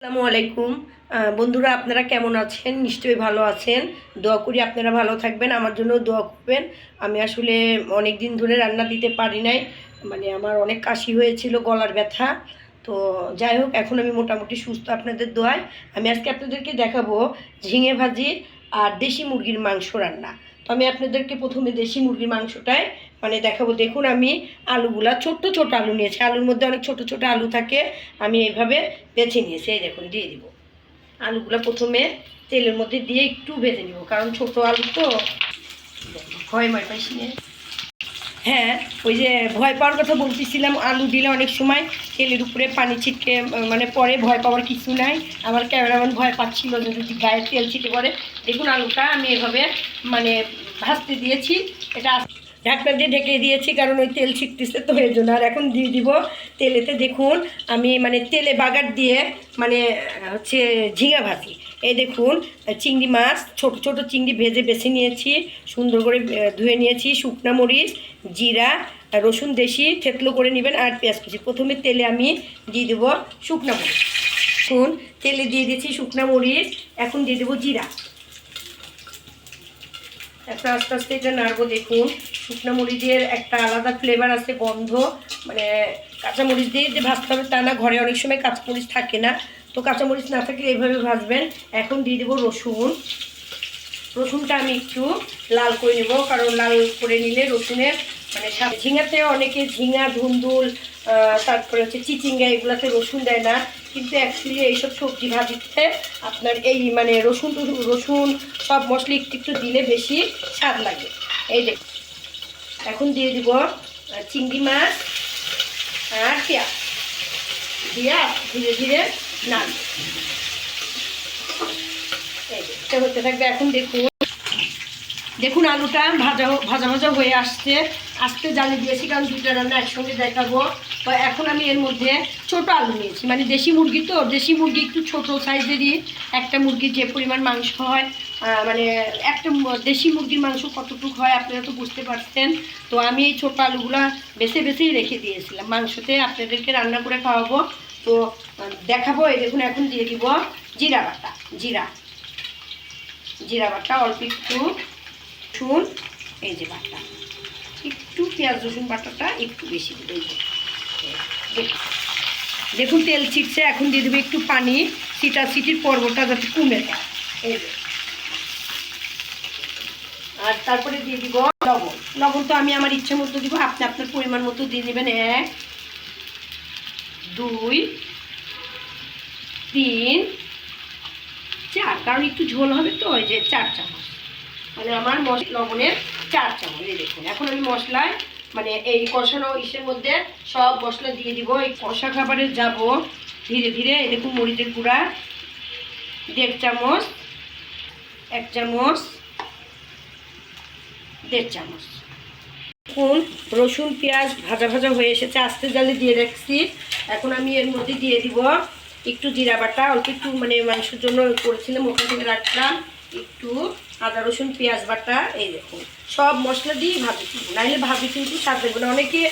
আসসালামু আলাইকুম। বন্ধুরা, আপনারা কেমন আছেন? নিশ্চয়ই ভালো আছেন। দোয়া করি আপনারা ভালো থাকবেন, আমার জন্য দোয়া করবেন। আমি আসলে অনেক দিন ধরে রান্না দিতে পারি নাই মানে আমার অনেক কাশি হয়েছিল, গলার ব্যথা। তো যাই হোক, এখন আমি মোটামুটি সুস্থ আপনাদের দোয়ায়। আমি আজকে আপনাদেরকে দেখাবো ঝিঙে ভাজি আর দেশি মুরগির মাংস রান্না। তো আমি আপনাদেরকে প্রথমে দেশি মুরগির মাংসটাই মানে দেখাবো। দেখুন, আমি আলুগুলা, ছোট্ট ছোট আলু নিয়েছি। আলুর মধ্যে অনেক ছোট ছোট আলু থাকে, আমি এইভাবে বেছে নিয়েছি। এই দেখুন, দিয়ে দিব। আলুগুলো প্রথমে তেলের মধ্যে দিয়ে একটু ভেজে নিব, কারণ ছোট আলু তো। হয় মাই পাইছি। হ্যাঁ ওই যে ভয় পাওয়ার কথা বলতেছিলাম, আলু দিলে অনেক সময় তেলের উপরে পানি ছিটকে মানে পরে ভয় পাওয়ার কিছু নাই। আমার ক্যামেরাম্যান ভয় পাচ্ছিল যদি গায়ে তেল ছিটে পড়ে। দেখুন আলুটা আমি এভাবে মানে ভাজতে দিয়েছি। এটা ঢাকনা দিয়ে ঢেকে দিয়েছি, কারণ ওই তেল ছিটতেছে তো, এই জন্য। আর এখন দিয়ে দিব তেলেতে। দেখুন, আমি মানে তেলে বাগার দিয়ে মানে হচ্ছে ঝিঙা ভাজি। এই দেখুন চিংড়ি মাছ, ছোট ছোট চিংড়ি ভেজে বেছে নিয়েছি, সুন্দর করে ধুয়ে নিয়েছি, শুকনা মরিচ, জিরা রসুন দেশি, থেতলো করে নেবেন, আর পেঁয়াজ কুচি। প্রথমে তেলে আমি দিয়ে দেবো শুকনা মরিচ। এখন তেলে দিয়ে দিয়েছি শুকনা মরিচ, এখন দিয়ে দেবো জিরা। একটা আস্তে আস্তে এটা নাড়বো, দেখুন। শুকনো মরিচের একটা আলাদা ফ্লেভার আছে, গন্ধ মানে কাঁচামরিচ দিয়ে যে ভাজতে হবে তা না, ঘরে অনেক সময় কাঁচামরিচ থাকে না। তো কাঁচামরিচ না থাকলে এইভাবে ভাজবেন। এখন দিয়ে দেবো রসুন। রসুনটা আমি একটু লাল করে নেব, কারণ লাল করে নিলে রসুনের মানে ঝিঙাতে অনেকে ঝিঙা, ধুন্দুল তারপরে হচ্ছে চিচিঙ্গা এগুলাতে রসুন দেয় না। কিন্তু অ্যাকচুয়ালি এইসব সবজি ভাজিতে আপনার এই মানে রসুন রসুন সব মশলা একটু একটু দিলে বেশি স্বাদ লাগে। এই দেখ এখন দিয়ে দিব চিংড়ি মাছ আর পেঁয়াজ। দিয়া ধীরে ধীরে হতে থাকবে এখন দেখুন। দেখুন আলুটা ভাজা ভাজা ভাজা হয়ে আসছে। আসতে জালি দিয়েছি, কারণ দুটো রান্না একসঙ্গে দেখাবো। তো এখন আমি এর মধ্যে ছোট আলু নিয়েছি। মানে দেশি মুরগি তো, দেশি মুরগি একটু ছোট সাইজেরই একটা মুরগির যে পরিমাণ মাংস হয় মানে একটা দেশি মুরগির মাংস কতটুকু হয় আপনারা তো বুঝতে পারছেন। তো আমি এই ছোটো আলুগুলা বেছে বেছেই রেখে দিয়েছিলাম। মাংসতে আপনাদেরকে রান্না করে খাওয়াবো। তো দেখাবো, এই দেখুন, এখন দিয়ে দিব জিরা বাটা, জিরা। জিরা বাটা, অল্প একটু রসুন, এই যে বাটা। একটু পেঁয়াজ, রসুন বাটাটা একটু বেশি দেবো দেখুন, তেল ছিটছে, এখন দিয়ে দেবো একটু পানি, সিটা সিটির পর্বটা যাতে কমে যায়। এই আর তারপরে দিয়ে দিব লবণ। লবণ তো আমি আমার ইচ্ছে মতো দিব, আপনি আপনার পরিমাণ মতো দিয়ে দেবেন, এক দুই, তিন, চার। কারণ একটু ঝোল হবে তো, ওই যে চার চামচ। মানে আমার লবণের চার চামচ, এই দেখুন। এখন আমি মশলায় মানে এই কষানো ইসের মধ্যে সব মশলা দিয়ে দিব। এই কষা খাবারে যাব ধীরে ধীরে, এই দেখুন মরিচের গুঁড়া, দেড় চামচ, এক চামচ, দেড় চামচ। এখন রসুন, পেঁয়াজ ভাজা ভাজা হয়ে এসেছে, আস্তে জালে দিয়ে রাখছি। এখন আমি এর মধ্যে দিয়ে দিব একটু জিরা বাটা, অল্প একটু মানে মাংসের জন্য করেছিলাম, ওখান থেকে রাখলাম একটু আদা, রসুন, পেঁয়াজ বাটা, এই দেখুন। সব মশলা দিয়ে করব নাহলে ভাজি কিন্তু স্বাদ দেবো না। অনেকে,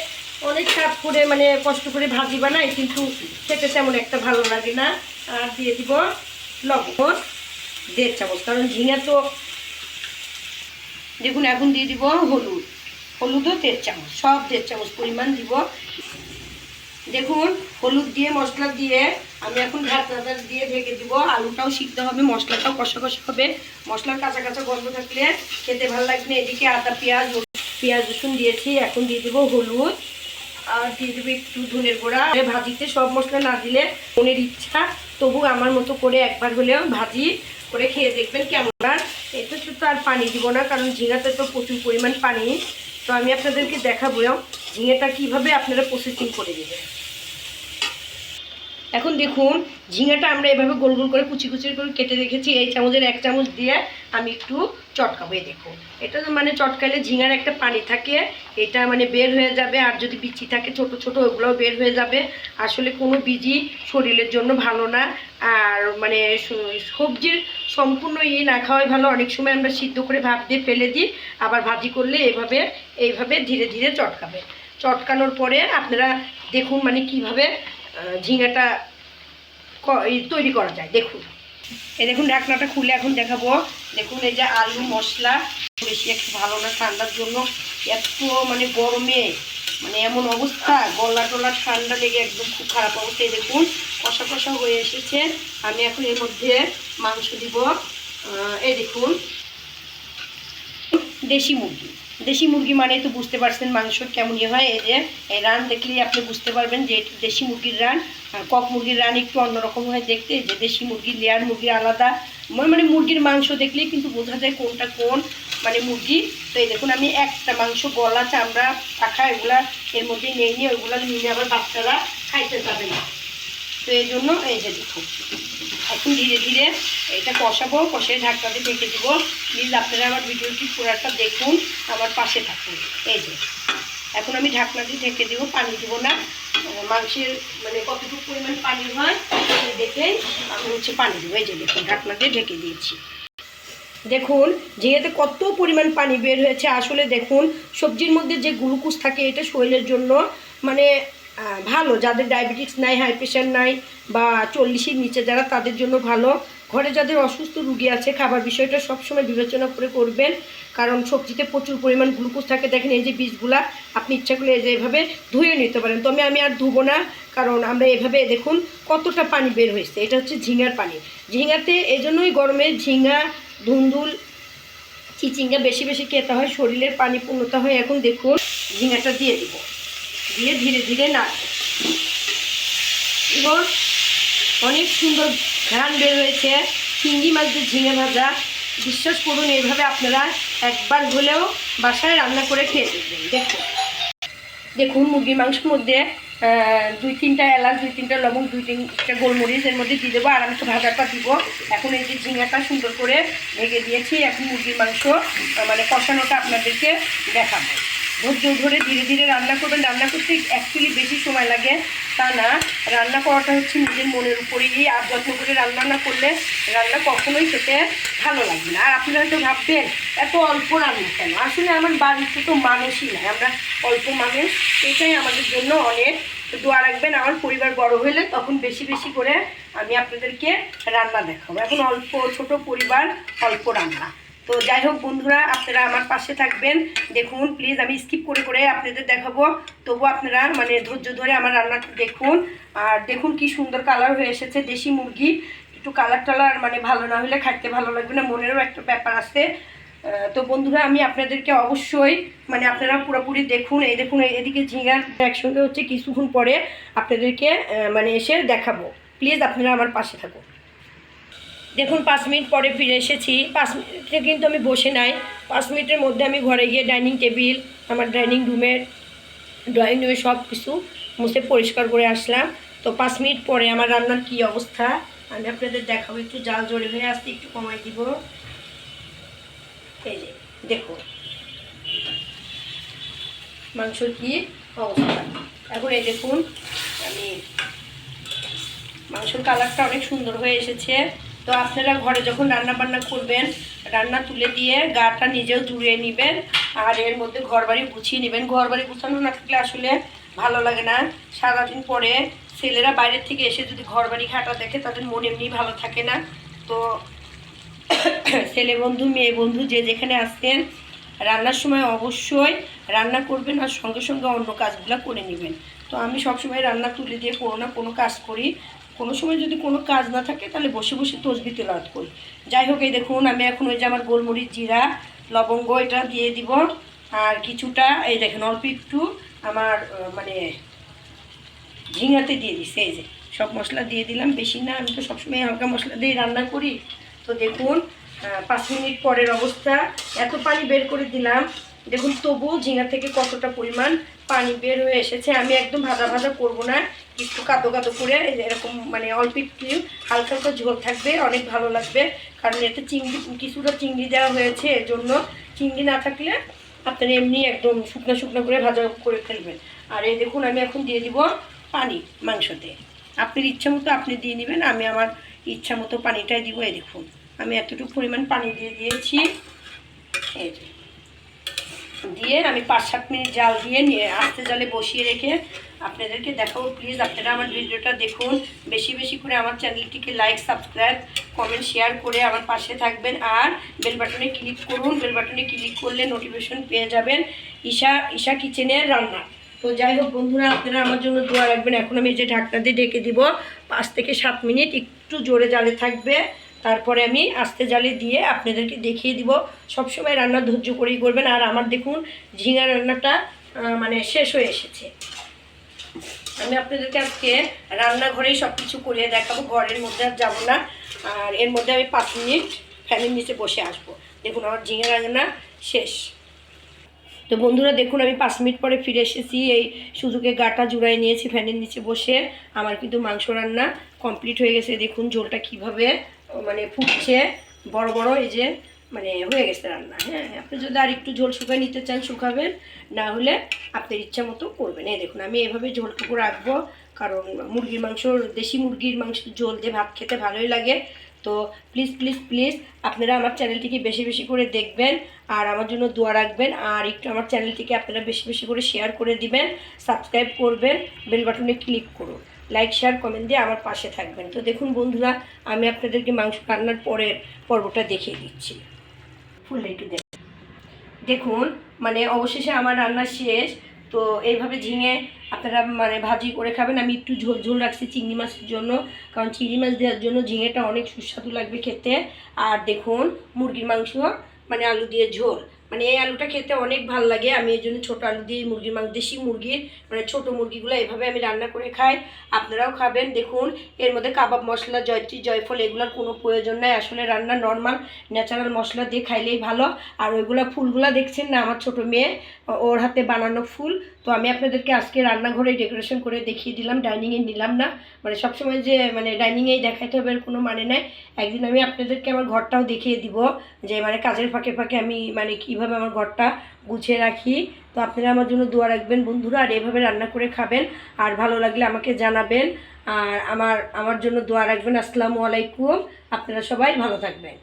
অনেক স্বাদ করে মানে কষ্ট করে ভাজি বানায়, কিন্তু খেতে তেমন একটা ভালো লাগে না। আর দিয়ে দিব লবণ, দেড় চামচ, কারণ ঝিঙা তো, দেখুন, এখন দিয়ে দিব হলুদ। হলুদও দেড় চামচ, সব দেড় চামচ পরিমাণ দিব। দেখুন, হলুদ দিয়ে মশলা দিয়ে আমি এখন ঢাকনাটা দিয়ে ঢেকে দিব। আলুটাও সিদ্ধ হবে, মশলাটাও কষা কষা হবে। মশলার কাঁচা কাঁচা গন্ধ থাকলে খেতে ভালো লাগবে এদিকে আদা, পেঁয়াজ পেঁয়াজ রসুন দিয়েছি, এখন দিয়ে দিব হলুদ। আর দিয়ে দেবো একটু ধনের গোড়া। ভাজিতে সব মশলা না দিলে মনের ইচ্ছা, তবু আমার মতো করে একবার হলেও ভাজি করে খেয়ে দেখবেন কেমন। আর এতে তো আর পানি দিব না, কারণ ঝিঙাতে তো প্রচুর পরিমাণ পানি। তো আমি আপনাদেরকে দেখাবো ঝিঙেটা কীভাবে আপনারা প্রসেসিং করে দেবেন এখন দেখুন, ঝিঙাটা আমরা এভাবে গোল গোল করে কুচি কুচি করে কেটে রেখেছি, এই চামচের এক চামচ দিয়ে আমি একটু চটকাবো, এই দেখুন। এটা মানে চটকালে ঝিঙার একটা পানি থাকে, এটা মানে বের হয়ে যাবে, আর যদি বিচি থাকে ছোট ছোট, ওগুলোও বের হয়ে যাবে। আসলে কোনো বীজই শরীরের জন্য ভালো না, আর মানে সবজির সম্পূর্ণ ইয়ে না খাওয়াই ভালো। অনেক সময় আমরা সিদ্ধ করে ভাত দিয়ে ফেলে দিই, আবার ভাজি করলে এভাবে, এইভাবে ধীরে ধীরে চটকাবে। চটকানোর পরে আপনারা দেখুন মানে কীভাবে ঝিঙাটা তৈরি করা যায়, দেখুন। এই দেখুন, ঢাকনাটা খুলে এখন দেখাবো। দেখুন, এই যে আলু, মশলা, বেশি একটু ভালো না ঠান্ডার জন্য। এত মানে গরমে মানে এমন অবস্থা, গলা টলা ঠান্ডা লেগে একদম খুব খারাপ অবস্থা। এই দেখুন, কষা কষা হয়ে এসেছে। আমি এখন এর মধ্যে মাংস দিব। এই দেখুন, দেশি মুরগি। দেশি মুরগি মানে তো বুঝতে পারছেন মাংস কেমন ইয়ে হয় এই যে এই রান দেখলেই আপনি বুঝতে পারবেন যে দেশি মুরগির রান, আর কক মুরগির রান একটু অন্যরকম হয় দেখতে, যে দেশি মুরগি, লেয়ার মুরগি আলাদা মানে মানে মুরগির মাংস দেখলেই কিন্তু বোঝা যায় কোনটা কোন মানে মুরগি। তো এই দেখুন আমি একটা মাংস, গলা, চামড়া, পাখা এগুলা এর মধ্যে নিয়ে নিয়ে ওইগুলো নিয়ে আবার বাচ্চারা খাইতে পাবে না। তো এই জন্য এই যে দেখুন। এখন ধীরে ধীরে এটা কষাবো কষে ঢাকনাতে ঢেকে দিব। প্লিজ আপনারা আমার ভিডিওটি পুরাটা দেখুন, আমার পাশে থাকুন। এই যে, এখন আমি ঢাকনা দিয়ে ঢেকে দেবো, পানি দিব না। মাংসের মানে কতটুকু পরিমাণ পানি হয় দেখেই আমি হচ্ছে পানি দেবো। এই যে দেখুন, ঢাকনা দিয়ে ঢেকে দিয়েছি। দেখুন, যেহেতু কত পরিমাণ পানি বের হয়েছে, আসলে দেখুন, সবজির মধ্যে যে গ্লুকোজ থাকে, এটা শরীরের জন্য মানে ভালো, যাদের ডায়াবেটিস নাই হাই প্রেশার নাই বা চল্লিশের নিচে যারা, তাদের জন্য ভালো। ঘরে যাদের অসুস্থ রুগী আছে, খাবার বিষয়টা সবসময় বিবেচনা করে করবেন। কারণ সবজিতে প্রচুর পরিমাণ গ্লুকোজ থাকে। দেখেন এই যে বীজগুলা, আপনি ইচ্ছা করলে এই যে এভাবে ধুয়ে নিতে পারেন। তবে আমি আর ধুবো না, কারণ আমরা এভাবে দেখুন কতটা পানি বের হয়েছে। এটা হচ্ছে ঝিঙার পানি। ঝিঙাতে এই জন্যই গরমে ঝিঙা, ধুন্দুল, চিচিঙ্গা বেশি বেশি খেতে হয়। শরীরের পানি পূর্ণতা হয়। এখন দেখুন, ঝিঙাটা দিয়ে দিব। দিয়ে ধীরে ধীরে না। এবং অনেক সুন্দর ঘ্রাণ বের হয়েছে, চিংড়ি মাছ দিয়ে ঝিঙে ভাজা। বিশ্বাস করুন, এইভাবে আপনারা একবার হলেও বাসায় রান্না করে খেয়ে দেখবেন। দেখুন। দেখুন, মুরগির মাংসের মধ্যে দুই তিনটা এলাচ, দুই তিনটা লবঙ্গ দুই তিনটা গোলমরিচ এর মধ্যে দিয়ে দেবো, আর আমি তো ভাজাটা দিব। এখন এই যে ঝিঙাটা সুন্দর করে ভেঙে দিয়েছি, এখন মুরগির মাংস মানে কষানোটা আপনাদেরকে দেখাবো। ধৈর্য ধরে ধীরে ধীরে রান্না করবেন রান্না করতে অ্যাকচুয়ালি বেশি সময় লাগে। তা না, রান্না করাটা হচ্ছে নিজের মনের উপরেই আর যত্ন করে রান্না না করলে রান্না কখনোই খেতে ভালো লাগবে না। আর আপনারা তো ভাববেন, এত অল্প রান্না কেন? আসলে আমার বাড়িতে তো মানুষই নাই। আমরা অল্প মানুষ, এটাই আমাদের জন্য অনেক। দোয়া রাখবেন, আমার পরিবার বড় হলে তখন বেশি বেশি করে আমি আপনাদেরকে রান্না দেখাবো। এখন অল্প, ছোট পরিবার, অল্প রান্না। তো যাই হোক বন্ধুরা, আপনারা আমার পাশে থাকবেন। দেখুন প্লিজ আমি স্কিপ করে করে আপনাদের দেখাবো। তবু আপনারা মানে ধৈর্য ধরে আমার রান্নাটা দেখুন। আর দেখুন কি সুন্দর কালার হয়ে এসেছে দেশি মুরগি। একটু কালার টালার মানে ভালো না হলে খাইতে ভালো লাগবে না, মনেরও একটা ব্যাপার আছে। তো বন্ধুরা, আমি আপনাদেরকে অবশ্যই মানে আপনারা পুরোপুরি দেখুন। এই দেখুন এদিকে ঝিঙার একসঙ্গে হচ্ছে কিছুক্ষণ পরে আপনাদেরকে মানে এসে দেখাবো। প্লিজ আপনারা আমার পাশে থাকুন। দেখুন, পাঁচ মিনিট পরে ফিরে এসেছি। পাঁচ মিনিটে কিন্তু আমি বসে নাই। পাঁচ মিনিটের মধ্যে আমি ঘরে গিয়ে ডাইনিং টেবিল, আমার ডাইনিং রুমের ড্রয়িং রুমে সব কিছু মুছে পরিষ্কার করে আসলাম। তো পাঁচ মিনিট পরে আমার রান্নার কী অবস্থা? আমি আপনাদের দেখাবো, একটু জাল জোরে হয়ে আসতে একটু কমাই দিব। এই যে, দেখুন। মাংসর কি অবস্থা? এখন এই দেখুন, আমি মাংসের কালারটা অনেক সুন্দর হয়ে এসেছে। তো আপনারা ঘরে যখন রান্না বান্না করবেন, রান্না তুলে দিয়ে গাটা নিজেও জুড়িয়ে নেবেন, আর এর মধ্যে ঘর বাড়ি গুছিয়ে নেবেন। ঘর বাড়ি গুছানো না থাকলে আসলে ভালো লাগে না। সারাদিন পরে ছেলেরা বাইরের থেকে এসে যদি ঘর বাড়ি ঘাটা দেখে, তাদের মন এমনি ভালো থাকে না। তো ছেলে বন্ধু, মেয়ে বন্ধু যে যেখানে আসছেন রান্নার সময় অবশ্যই রান্না করবেন আর সঙ্গে সঙ্গে অন্য কাজগুলো করে নেবেন। তো আমি সবসময় রান্না তুলে দিয়ে কোনো না কোনো কাজ করি। কোনো সময় যদি কোনো কাজ না থাকে, তাহলে বসে বসে তসবি তেলাওয়াত করি। যাই হোক, এই দেখুন, আমি এখন ওই যে আমার গোলমরিচ জিরা, লবঙ্গ, এটা দিয়ে দিব। আর কিছুটা, এই দেখেন, অল্প একটু আমার মানে ঝিঙাতে দিয়ে দিছে, এই যে। সব মশলা দিয়ে দিলাম। বেশি না, আমি তো সবসময় হালকা মশলা দিয়ে রান্না করি। তো দেখুন পাঁচ মিনিট পরের অবস্থা। এত পানি বের করে দিলাম। দেখুন তবু ঝিঙা থেকে কতটা পরিমাণ পানি বের হয়ে এসেছে, আমি একদম ভাজা ভাজা করব না। একটু কাদো কাদো করে, এরকম মানে অল্প একটু হালকা হালকা ঝোল থাকবে, অনেক ভালো লাগবে। কারণ এতে চিংড়ি, কিছুটা চিংড়ি দেওয়া হয়েছে এর জন্য চিংড়ি না থাকলে আপনারা এমনি একদম শুকনো শুকনো করে ভাজা করে ফেলবেন। আর এই দেখুন, আমি এখন দিয়ে দিব পানি মাংসতে। আপনার ইচ্ছা মতো আপনি দিয়ে নেবেন, আমি আমার ইচ্ছা মতো পানিটাই দিব, এই দেখুন। আমি এতটুকু পরিমাণ পানি দিয়ে দিয়েছি। দিয়ে আমি পাঁচ সাত মিনিট জাল দিয়ে নিয়ে আস্তে জালে বসিয়ে রেখে আপনাদেরকে দেখাবো প্লিজ আপনারা আমার ভিডিওটা দেখুন। বেশি বেশি করে আমার চ্যানেলটিকে লাইক সাবস্ক্রাইব কমেন্ট শেয়ার করে আমার পাশে থাকবেন। আর বেল বাটনে ক্লিক করুন। বেল বাটনে ক্লিক করলে নোটিফিকেশন পেয়ে যাবেন ঈশা ঈশা কিচেনের রান্না। তো যাই হোক বন্ধুরা, আপনারা আমার জন্য দোয়া রাখবেন। এখন আমি যে ঢাকনা দিয়ে ডেকে দিব। পাঁচ থেকে সাত মিনিট একটু জোরে জালে থাকবে। তারপরে আমি আস্তে জালে দিয়ে আপনাদেরকে দেখিয়ে দিব। সবসময় রান্না ধৈর্য করেই করবেন। আর আমার দেখুন, ঝিঙা রান্নাটা মানে শেষ হয়ে এসেছে। আমি আপনাদেরকে আজকে রান্নাঘরেই সব কিছু করিয়ে দেখাবো। ঘরের মধ্যে আর যাব না। আর এর মধ্যে আমি পাঁচ মিনিট ফ্যানের নিচে বসে আসব। দেখুন, আমার ঝিঙে রান্না শেষ। তো বন্ধুরা, দেখুন, আমি পাঁচ মিনিট পরে ফিরে এসেছি। এই সুযোগে গাটা জুড়াই নিয়েছি ফ্যানের নিচে বসে। আমার কিন্তু মাংস রান্না কমপ্লিট হয়ে গেছে। দেখুন, ঝোলটা কীভাবে মানে ফুটছে। বড় বড়, এই যে মানে হয়ে গেছে রান্না হ্যাঁ আপনি যদি আর একটু ঝোল শুকায় নিতে চান, শুকাবেন, না হলে আপনার ইচ্ছা মতো করবেন। এই দেখুন, আমি এভাবে ঝোলটুকু রাখব, কারণ মুরগির মাংস, দেশি মুরগির মাংস ঝোল দিয়ে ভাত খেতে ভালোই লাগে। তো প্লিজ প্লিজ প্লিজ আপনারা আমার চ্যানেলটিকে বেশি বেশি করে দেখবেন, আর আমার জন্য দোয়া রাখবেন, আর একটু আমার চ্যানেলটিকে আপনারা বেশি বেশি করে শেয়ার করে দিবেন সাবস্ক্রাইব করবেন বেল বাটনে ক্লিক করুন। লাইক শেয়ার কমেন্ট দিয়ে আমার পাশে থাকবেন। তো দেখুন বন্ধুরা, আমি আপনাদেরকে মাংস রান্নার পরের পর্বটা দেখিয়ে দিচ্ছি। ফুলটা একটু দেখ। দেখুন মানে অবশেষে আমার রান্না শেষ। তো এইভাবে ঝিঙে আপনারা মানে ভাজি করে খাবেন। আমি একটু ঝোল ঝোল রাখছি চিংড়ি মাছের জন্য। কারণ চিংড়ি মাছ দেওয়ার জন্য ঝিঙেটা অনেক সুস্বাদু লাগবে খেতে। আর দেখুন, মুরগির মাংস মানে আলু দিয়ে ঝোল। মানে এই আলুটা খেতে অনেক ভালো লাগে। আমি এই জন্য ছোটো আলু দিয়ে মুরগির মাংস, দেশি মুরগির মানে ছোটো মুরগিগুলো এভাবে আমি রান্না করে খাই। আপনারাও খাবেন, দেখুন। এর মধ্যে কাবাব মশলা, জয়ত্রী, জয়ফল, এগুলোর কোনো প্রয়োজন নাই। আসলে রান্না নর্মাল ন্যাচারাল মশলা দিয়ে খাইলেই ভালো। আর ওইগুলো ফুলগুলো দেখছেন না আমার ছোট মেয়ে ওর হাতে বানানো ফুল। তো আমি আপনাদেরকে আজকে রান্নাঘরে ডেকোরেশন করে দেখিয়ে দিলাম ডাইনিংয়ে নিলাম না। মানে সবসময় যে মানে ডাইনিংয়েই দেখাইতে হবে এর কোনো মানে নাই। একদিন আমি আপনাদেরকে আমার ঘরটাও দেখিয়ে দিব যে মানে কাজের ফাঁকে ফাঁকে আমি মানে কীভাবে আমার ঘরটা গুছিয়ে রাখি। তো আপনারা আমার জন্য দোয়া রাখবেন বন্ধুরা, আর এভাবে রান্না করে খাবেন। আর ভালো লাগলে আমাকে জানাবেন। আর আমার আমার জন্য দোয়া রাখবেন। আসসালামু আলাইকুম। আপনারা সবাই ভালো থাকবেন।